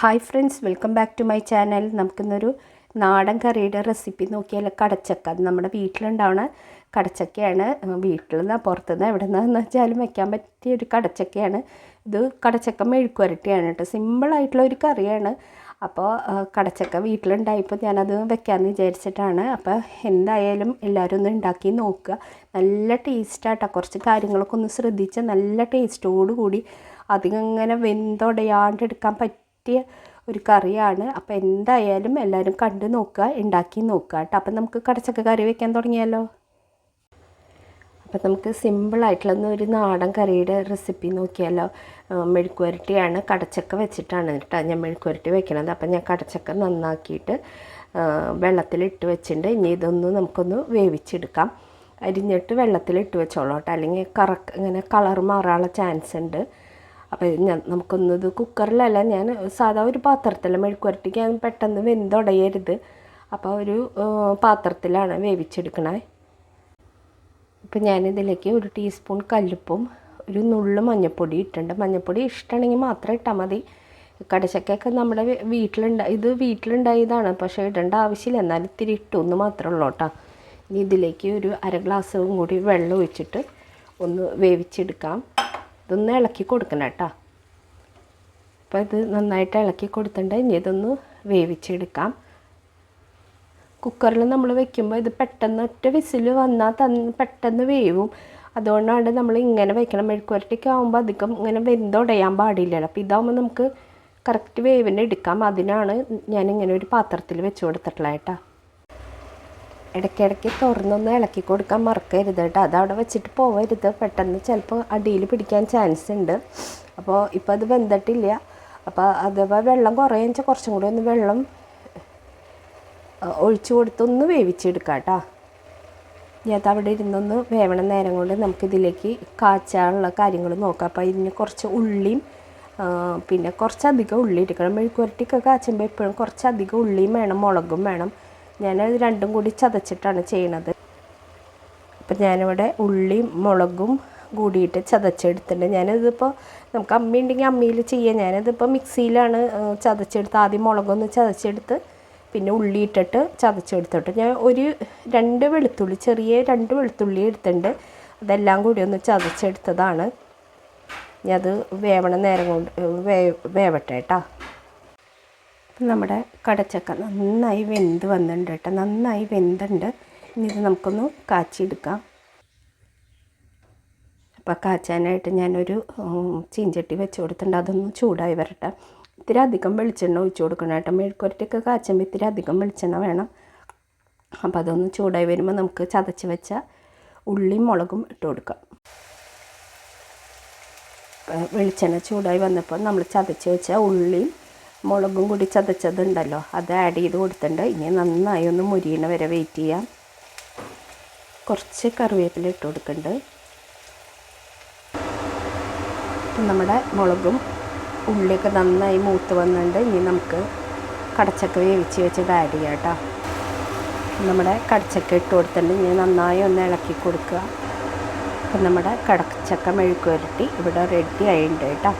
Hi friends welcome back to my channel നമുക്കിന്നൊരു നാടൻ കറിയുടെ റെസിപ്പി നോക്കിയാൽ കടച്ചക്ക. അത് നമ്മുടെ വീട്ടിലുണ്ടാവുന്ന കടച്ചക്കയാണ്. വീട്ടിൽ നിന്ന് പുറത്തുനിന്ന് എവിടെ നിന്നെന്ന് വെച്ചാലും വെക്കാൻ പറ്റിയ ഒരു കടച്ചക്കയാണ്. ഇത് കടച്ചക്ക മെഴുക്കുവരട്ടിയാണ് കേട്ടോ. സിമ്പിളായിട്ടുള്ള ഒരു കറിയാണ്. അപ്പോൾ കടച്ചക്ക വീട്ടിലുണ്ടായപ്പോൾ ഞാനത് വെക്കാമെന്ന് വിചാരിച്ചിട്ടാണ്. അപ്പോൾ എന്തായാലും എല്ലാവരും ഒന്ന് ഉണ്ടാക്കി നോക്കുക. നല്ല ടേസ്റ്റാട്ടോ കുറച്ച് കാര്യങ്ങളൊക്കെ ഒന്ന് ശ്രദ്ധിച്ച് നല്ല ടേസ്റ്റോടു കൂടി അതിങ്ങനെ വെന്തൊടയാണ്ട് എടുക്കാൻ പറ്റിയ ഒരു കറിയാണ്. അപ്പോൾ എന്തായാലും എല്ലാവരും കണ്ടു നോക്കുക ഉണ്ടാക്കി നോക്കുക കേട്ടോ. അപ്പം നമുക്ക് കടച്ചക്ക കറി വെക്കാൻ തുടങ്ങിയാലോ? അപ്പം നമുക്ക് സിമ്പിളായിട്ടുള്ള ഒരു നാടൻ കറിയുടെ റെസിപ്പി നോക്കിയാലോ? മെഴുക്കുവരട്ടിയാണ് കടച്ചക്ക വെച്ചിട്ടാണ് കേട്ടോ ഞാൻ മെഴുക്കുവരട്ടി വെക്കണത്. അപ്പം ഞാൻ കടച്ചക്ക നന്നാക്കിയിട്ട് വെള്ളത്തിലിട്ട് വെച്ചിട്ടുണ്ട്. ഇനി ഇതൊന്ന് നമുക്കൊന്ന് വേവിച്ചെടുക്കാം. അരിഞ്ഞിട്ട് വെള്ളത്തിലിട്ട് വെച്ചോളൂ കേട്ടോ. അല്ലെങ്കിൽ കറക്ക് ഇങ്ങനെ കളർ മാറാനുള്ള ചാൻസ് ഉണ്ട്. അപ്പോൾ ഞാൻ നമുക്കൊന്നത് കുക്കറിലല്ല ഞാൻ സാധാ ഒരു പാത്രത്തിൽ മെഴുക്കുവരട്ടിക്ക് ഞാൻ പെട്ടെന്ന് വെന്തുടയരുത്. അപ്പോൾ ഒരു പാത്രത്തിലാണ് വേവിച്ചെടുക്കണേ. ഇപ്പം ഞാനിതിലേക്ക് ഒരു ടീസ്പൂൺ കല്ലുപ്പും ഒരു നുള്ളു മഞ്ഞൾപ്പൊടി ഇട്ടിട്ടുണ്ട്. മഞ്ഞൾപ്പൊടി ഇഷ്ടമാണെങ്കിൽ മാത്രം ഇട്ടാൽ മതി. കടച്ചക്കയൊക്കെ നമ്മുടെ വീട്ടിലുണ്ട ഇത് വീട്ടിലുണ്ടായതാണ് പക്ഷേ ഇടേണ്ട ആവശ്യമില്ല. എന്നാലും ഇത്തിരി ഇട്ടു എന്ന് മാത്രമേ ഉള്ളൂ കേട്ടോ. ഇനി ഇതിലേക്ക് ഒരു അര ഗ്ലാസ്സും കൂടി വെള്ളം ഒഴിച്ചിട്ട് ഒന്ന് വേവിച്ചെടുക്കാം. ഇതൊന്ന് ഇളക്കി കൊടുക്കണം കേട്ടോ. അപ്പോൾ ഇത് നന്നായിട്ട് ഇളക്കി കൊടുത്തിട്ടുണ്ട്. ഇനി ഇതൊന്ന് വേവിച്ചെടുക്കാം. കുക്കറിൽ നമ്മൾ വെക്കുമ്പോൾ ഇത് പെട്ടെന്ന് ഒറ്റ വിസിൽ വന്നാൽ തന്ന് പെട്ടെന്ന് വേവും. അതുകൊണ്ടാണ് നമ്മൾ ഇങ്ങനെ വെക്കണം. മെഴുക്കുവരട്ടിക്ക് ആകുമ്പോൾ അധികം ഇങ്ങനെ വെന്തുടയാൻ പാടില്ലല്ലോ. അപ്പോൾ ഇതാകുമ്പോൾ നമുക്ക് കറക്റ്റ് വേവിന് എടുക്കാം. അതിനാണ് ഞാനിങ്ങനെ ഒരു പാത്രത്തിൽ വെച്ച് കൊടുത്തിട്ടുള്ളത് കേട്ടോ. ഇടയ്ക്കിടയ്ക്ക് തുറന്നൊന്ന് ഇളക്കി കൊടുക്കാൻ മറക്കരുത് കേട്ടോ. അവിടെ വെച്ചിട്ട് പോവരുത്. പെട്ടെന്ന് ചിലപ്പോൾ അടിയിൽ പിടിക്കാൻ ചാൻസ് ഉണ്ട്. അപ്പോൾ ഇപ്പോൾ അത് വെന്തിട്ടില്ല. അപ്പോൾ അഥവാ വെള്ളം കുറേ വെച്ചാൽ കുറച്ചും കൂടി ഒന്ന് വെള്ളം ഒഴിച്ചു കൊടുത്തൊന്ന് വേവിച്ചെടുക്കാം കേട്ടോ. ഞാൻ അവിടെ ഇരുന്നൊന്ന് വേവണ നേരം കൊണ്ട് നമുക്കിതിലേക്ക് കാച്ചാനുള്ള കാര്യങ്ങൾ നോക്കാം. അപ്പോൾ ഇതിന് കുറച്ച് ഉള്ളിയും പിന്നെ കുറച്ചധികം ഉള്ളി എടുക്കണം. മെഴുക്കുവരട്ടിയൊക്കെ കാച്ചുമ്പോൾ എപ്പോഴും കുറച്ചധികം ഉള്ളിയും വേണം മുളകും വേണം. ഞാനത് രണ്ടും കൂടി ചതച്ചിട്ടാണ് ചെയ്യണത്. അപ്പം ഞാനിവിടെ ഉള്ളിയും മുളകും കൂടിയിട്ട് ചതച്ചെടുത്തിട്ടുണ്ട്. ഞാനിതിപ്പോൾ നമുക്ക് അമ്മി ഉണ്ടെങ്കിൽ അമ്മിയിൽ ചെയ്യാം. ഞാനിതിപ്പോൾ മിക്സിയിലാണ് ചതച്ചെടുത്ത് ആദ്യം മുളകൊന്ന് ചതച്ചെടുത്ത് പിന്നെ ഉള്ളി ഇട്ടിട്ട് ചതച്ചെടുത്തിട്ട് ഞാൻ ഒരു രണ്ട് വെളുത്തുള്ളി ചെറിയ രണ്ട് വെളുത്തുള്ളി എടുത്തിട്ടുണ്ട്. അതെല്ലാം കൂടി ഒന്ന് ചതച്ചെടുത്തതാണ്. ഞാൻ അത് വേവണ നേരം കൊണ്ട് വേവട്ടെ കേട്ടോ. നമ്മുടെ കടച്ചക്ക നന്നായി വെന്ത് വന്നിട്ടുണ്ട് കേട്ടോ. നന്നായി വെന്തുണ്ട്. ഇനി ഇത് നമുക്കൊന്ന് കാച്ചിയെടുക്കാം. അപ്പോൾ കാച്ചാനായിട്ട് ഞാനൊരു ചീഞ്ചട്ടി വെച്ച് കൊടുത്തിട്ടുണ്ട്. അതൊന്ന് ചൂടായി വരട്ടെ. ഇത്തിരി അധികം വെളിച്ചെണ്ണ ഒഴിച്ചു കൊടുക്കണം കേട്ടോ. മെഴുക്കുരട്ടിയൊക്കെ കാച്ചുമ്പോൾ ഇത്തിരി അധികം വെളിച്ചെണ്ണ വേണം. അപ്പോൾ അതൊന്ന് ചൂടായി വരുമ്പോൾ നമുക്ക് ചതച്ച് വെച്ച ഉള്ളിയും മുളകും ഇട്ട് കൊടുക്കാം. വെളിച്ചെണ്ണ ചൂടായി വന്നപ്പോൾ നമ്മൾ ചതച്ച് വെച്ച ഉള്ളിയും മുളകും കൂടി ചതച്ചതുണ്ടല്ലോ അത് ആഡ് ചെയ്ത് കൊടുത്തിട്ടുണ്ട്. ഇനി നന്നായി ഒന്ന് മുരിയണ വരെ വെയിറ്റ് ചെയ്യാം. കുറച്ച് കറിവേപ്പില ഇട്ട് കൊടുക്കുന്നുണ്ട് നമ്മുടെ മുളകും ഉള്ളിയൊക്കെ നന്നായി മൂത്ത് വന്നിട്ടുണ്ട്. ഇനി നമുക്ക് കടച്ചക്ക വേവിച്ച് വെച്ചത് ആഡ് ചെയ്യാം കേട്ടോ. നമ്മുടെ കടച്ചക്ക ഇട്ട് കൊടുത്തിട്ടുണ്ട്. ഇനി നന്നായി ഒന്ന് ഇളക്കി കൊടുക്കുക. അപ്പം നമ്മുടെ കടച്ചക്ക മെഴുക്ക് വരട്ടി ഇവിടെ റെഡി ആയിട്ടുണ്ട് കേട്ടോ.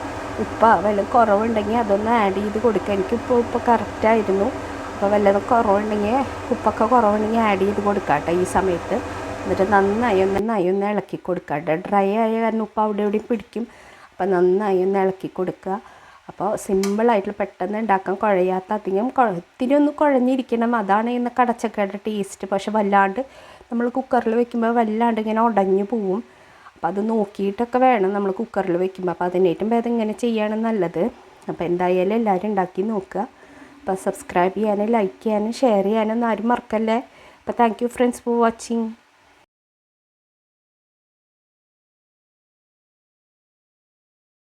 ഉപ്പ വല്ല കുറവുണ്ടെങ്കിൽ അതൊന്ന് ആഡ് ചെയ്ത് കൊടുക്കുക എനിക്ക് ഉപ്പ് കറക്റ്റായിരുന്നു അപ്പോൾ വല്ലതും കുറവുണ്ടെങ്കിൽ ഉപ്പൊക്കെ കുറവുണ്ടെങ്കിൽ ആഡ് ചെയ്ത് കൊടുക്കാം കേട്ടോ ഈ സമയത്ത്. എന്നിട്ട് നന്നായി ഒന്ന് നന്നായി ഒന്ന് ഇളക്കി കൊടുക്കുക കേട്ടോ ഡ്രൈ ആയ കാരണം ഉപ്പ് അവിടെ എവിടെയും പിടിക്കും. അപ്പോൾ നന്നായി ഒന്ന് ഇളക്കി കൊടുക്കുക. അപ്പോൾ സിമ്പിളായിട്ട് പെട്ടെന്ന് ഉണ്ടാക്കാൻ കുഴയാത്ത അധികം ഇത്തിരി ഒന്ന് കുഴഞ്ഞിരിക്കണം. അതാണ് ഇന്ന് കടച്ചക്കയുടെ ടേസ്റ്റ് പക്ഷെ വല്ലാണ്ട് നമ്മൾ കുക്കറിൽ വെക്കുമ്പോൾ വല്ലാണ്ട് ഇങ്ങനെ ഉടഞ്ഞു പോവും. അപ്പോൾ അത് നോക്കിയിട്ടൊക്കെ വേണം നമ്മൾ കുക്കറിൽ വെക്കുമ്പോൾ. അപ്പോൾ അതിനേറ്റവും ഭേദം ഇങ്ങനെ ചെയ്യാണ് നല്ലത്. അപ്പോൾ എന്തായാലും എല്ലാവരും ഉണ്ടാക്കി നോക്കുക. അപ്പോൾ സബ്സ്ക്രൈബ് ചെയ്യാനും ലൈക്ക് ചെയ്യാനും ഷെയർ ചെയ്യാനും ഒന്നും ആരും മറക്കല്ലേ? അപ്പോൾ thank you friends for watching